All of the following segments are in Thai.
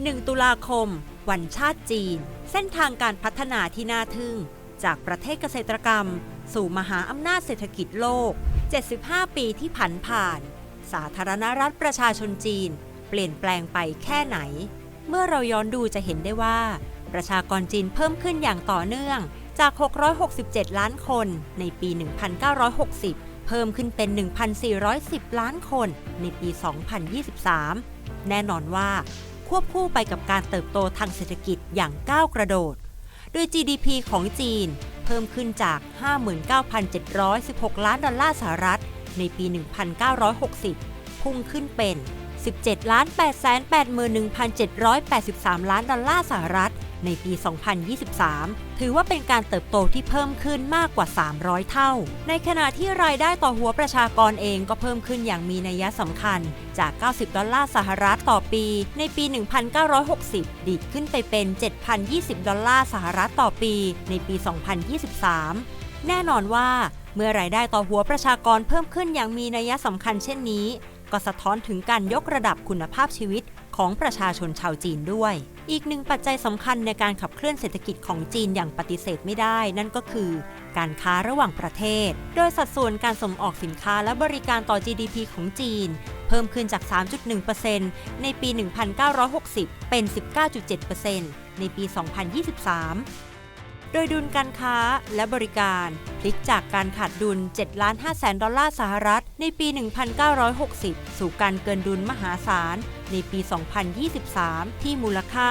1 ตุลาคม วันชาติจีน เส้นทางการพัฒนาที่น่าทึ่ง จากประเทศเกษตรกรรม สู่มหาอำนาจเศรษฐกิจโลก 75 ปีที่ผันผ่าน สาธารณรัฐประชาชนจีน เปลี่ยนแปลงไปแค่ไหน เมื่อเราย้อนดูจะเห็นได้ว่า ประชากรจีนเพิ่มขึ้นอย่างต่อเนื่องจาก 667 ล้านคนในปี 1960 เพิ่มขึ้นเป็น 1,410 ล้านคนในปี 2023 แน่นอนว่า ควบคู่ไปกับการเติบโตทางเศรษฐกิจอย่างก้าวกระโดด โดย GDP ของจีนเพิ่มขึ้นจาก 59,716 ล้านดอลลาร์สหรัฐ ในปี 1960 พุ่งขึ้นเป็น 17ล้าน881,783 ล้านดอลลาร์สหรัฐ ในปี 2023 ถือว่าเป็นการเติบโตที่เพิ่มขึ้นมากกว่า 300 เท่า ในขณะที่รายได้ต่อหัวประชากรเองก็เพิ่มขึ้นอย่างมีนัยสำคัญจาก 90 ดอลลาร์สหรัฐต่อปี ในปี 1960 ดีดขึ้นไปเป็น 7,020 ดอลลาร์สหรัฐต่อปี ในปี 2023 แน่นอนว่าเมื่อรายได้ต่อหัวประชากรเพิ่มขึ้นอย่างมีนัยสำคัญเช่นนี้ ก็สะท้อนถึงการยกระดับคุณภาพชีวิต ของประชาชนชาวจีนด้วย อีกหนึ่งปัจจัยสำคัญในการขับเคลื่อนเศรษฐกิจของจีนอย่างปฏิเสธไม่ได้ นั่นก็คือ การค้าระหว่างประเทศ โดยสัดส่วนการส่งออกสินค้าและบริการต่อ GDP ของจีน เพิ่มขึ้นจาก 3.1%ในปี 1960 เป็น 19.7%ในปี 2023 โดยดุลการค้าและบริการ พลิกจากการขาดดุล7ล้าน5แสนดอลลาร์สหรัฐ ในปี 1960 สู่การเกินดุลมหาศาล ในปี 2023 ที่มูลค่า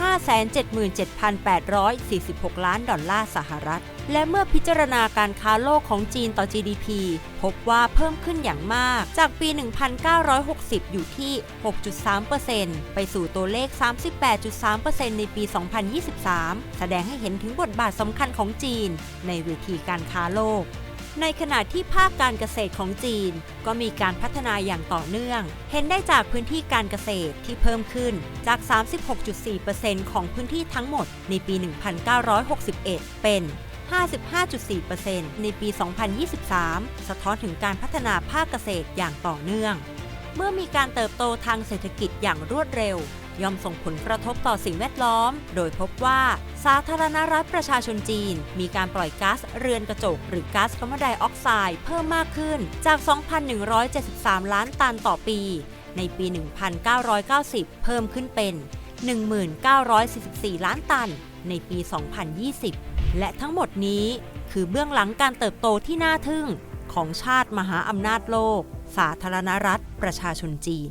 577,846 ล้านดอลลาร์สหรัฐ และเมื่อพิจารณาการค้าโลกของจีนต่อ GDP พบว่าเพิ่มขึ้นอย่างมากจากปี 1960 อยู่ที่ 6.3%ไปสู่ตัวเลข 38.3%ในปี 2023 แสดงให้เห็นถึงบทบาทสำคัญของจีน ในเวทีการค้าโลก ในขณะที่ภาคการเกษตรของจีน ก็มีการพัฒนาอย่างต่อเนื่อง เห็นได้จากพื้นที่การเกษตรที่เพิ่มขึ้นจาก 36.4%ของพื้นที่ทั้งหมดในปี 1961 เป็น55.4%ในปี 2023 สะท้อนถึงการพัฒนาภาคเกษตรอย่างต่อเนื่อง เมื่อมีการเติบโตทางเศรษฐกิจอย่างรวดเร็ว ย่อมส่งผลกระทบต่อสิ่งแวดล้อม โดยพบว่าสาธารณรัฐประชาชนจีน มีการปล่อยก๊าซเรือนกระจก หรือก๊าซคาร์บอนไดออกไซด์เพิ่มมากขึ้นจาก 2,173 ล้านตันต่อปี ในปี 1990 เพิ่มขึ้นเป็น 1944 ล้านตัน ในปี 2020 และทั้งหมดนี้คือเบื้องหลังการเติบโตที่น่าทึ่งของชาติมหาอำนาจโลก สาธารณรัฐประชาชนจีน